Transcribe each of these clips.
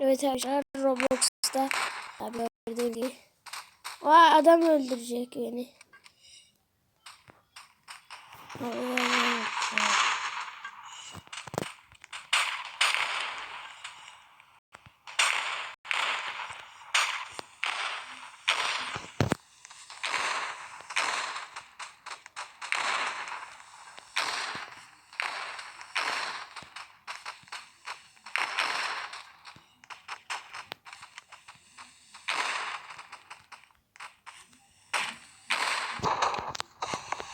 Evet arkadaşlar Roblox'ta abi gibi. Aa adam öldürecek beni.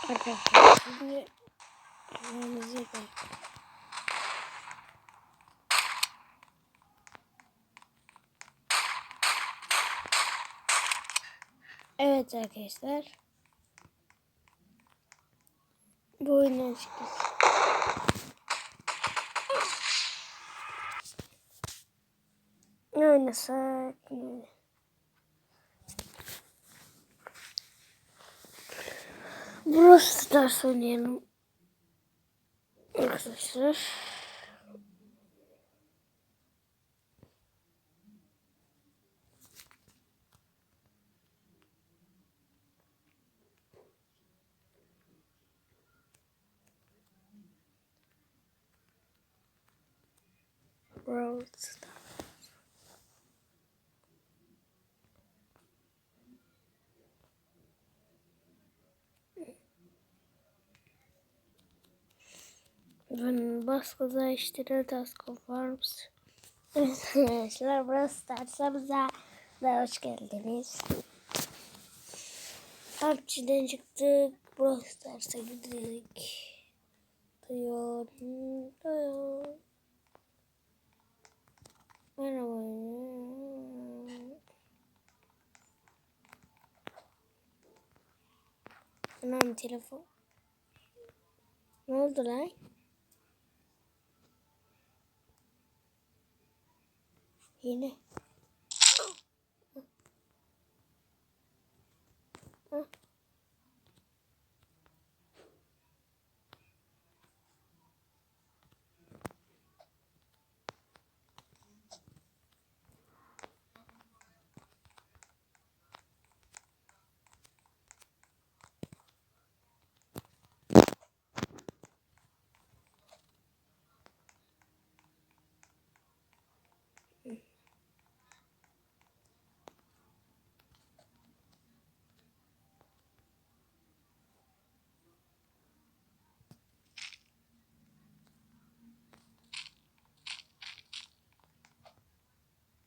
Arkadaşlar şimdi yanımızı yapalım. Evet arkadaşlar. Bu oyundan çıkacağız. Ne oynasak? Ne? Brawl Stars oynayalım. Arkadaşlar. Brawl Stars. Ben baskıda işte Task Farms. Evet arkadaşlar Brawl Stars'ımıza da hoş geldiniz. PUBG'den çıktık. Brawl Stars'a gidelim. Diyor. Diyor. Merhaba. Anam telefon. Ne oldu lan? Yine. Hı.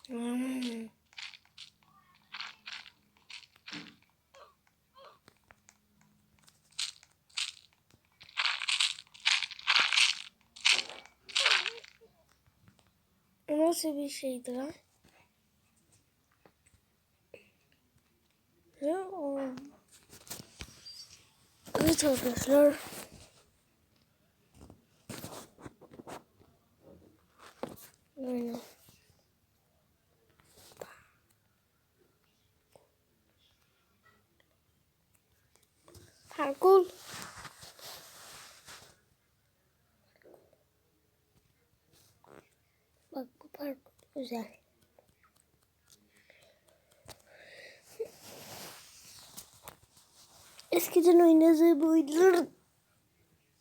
Hmm. O Nasıl bir şeydi lan? Ya o. Evet arkadaşlar. Aynen. Bu parkur güzel. Eskiden oynadığım oyunlar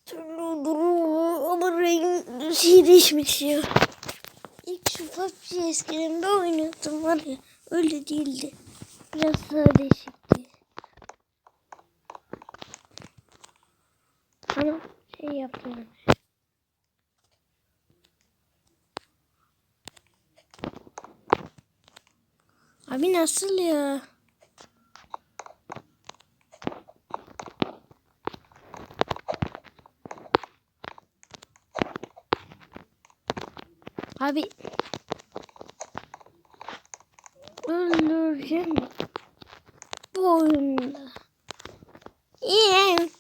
türlü durumu ama renk şey değişmiş ya. İlk şu PUBG eskiden de oynuyordum var ya öyle değildi. Biraz daha değişikti. Ama şey yapıyorum. Abi nasıl ya? Abi öldüreceğim bu oyunda. İyi.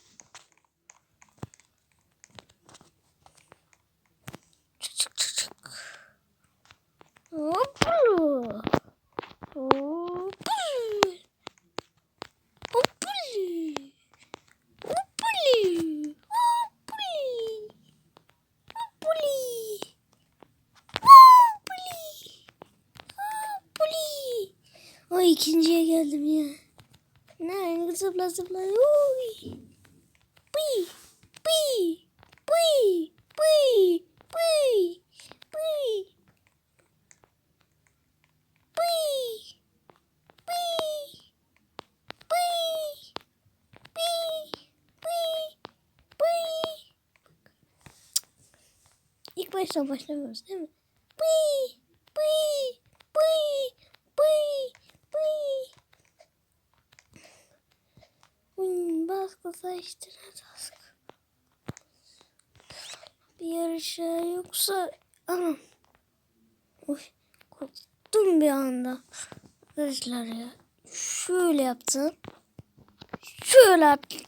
Ne zıpla zıpla. Uy. Bıy. Bıy. Bıy. Bıy. Bıy. Bıy. Bıy. Bıy. Bıy. Bıy. Bıy. Bıy. İlk baştan başlamıyoruz değil mi? Saçtığına baskı. Bir yarışa yoksa... Anam. Uy, korktum bir anda. Arkadaşlar ya. Şöyle yaptım. Şöyle yaptım.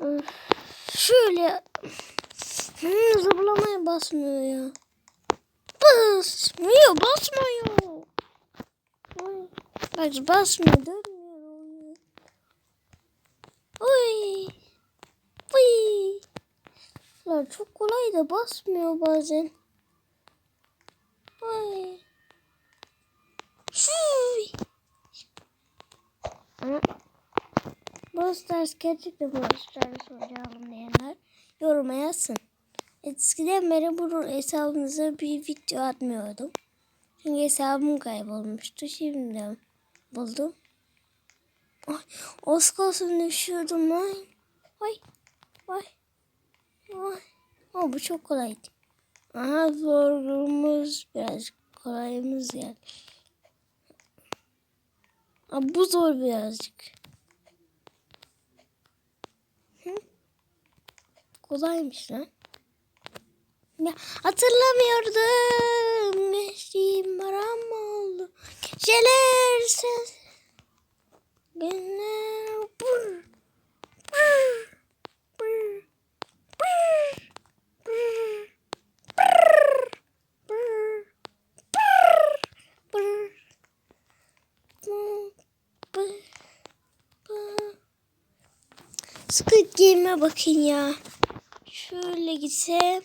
Öf, Şöyle. Hmm, zıplamaya basmıyor ya. Basmıyor, basmıyor. Oy. Bak basmıyor, dönmüyor. Oy. Oy. Lan çok kolay da basmıyor bazen. Oy. Şuy. Ama Brawl Stars gerçekten Brawl Stars oynayalım diyenler yoruma yazsın. Eskiden beri bu hesabımıza bir video atmıyordum. Çünkü hesabım kaybolmuştu. Şimdi buldum. Ay, az kalsın düşüyordum. Vay. Vay. Ama bu çok kolaydı. Aha zorluğumuz biraz kolayımız geldi. Ama bu zor birazcık. Hı? Kolaymış lan. Ya, hatırlamıyordum. Geçtiğim baram mı oldu? Geceler sen. Günler. Brr. Brr. Squid Game'e bakın ya. Şöyle gitsem.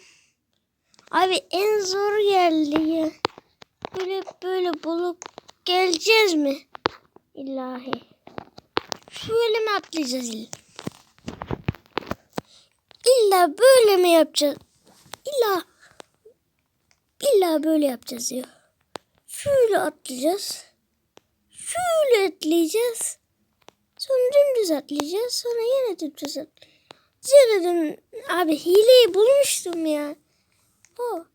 Abi en zor geldi ya. Böyle böyle bulup geleceğiz mi? İlahi. Şöyle mi atlayacağız illa? İlla böyle mi yapacağız? İlla illa böyle yapacağız ya. Şöyle atlayacağız. Şöyle atlayacağız. Sonra dümdüz atlayacağız. Sonra yine dümdüz atlayacağız. Düm... Abi hileyi bulmuştum ya. O.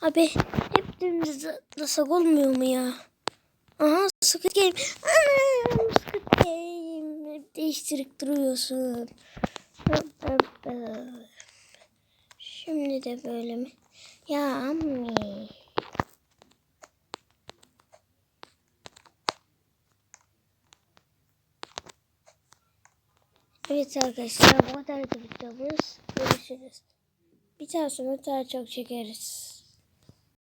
Abi hep dümdüz atlasak olmuyor mu ya? Aha Squid Game. Anam Squid Game. Değiştirip duruyorsun. Şimdi de böyle mi? Ya ammi. Evet arkadaşlar bu kadar da videomuz. Görüşürüz. Bir daha sonra daha çok çekeriz.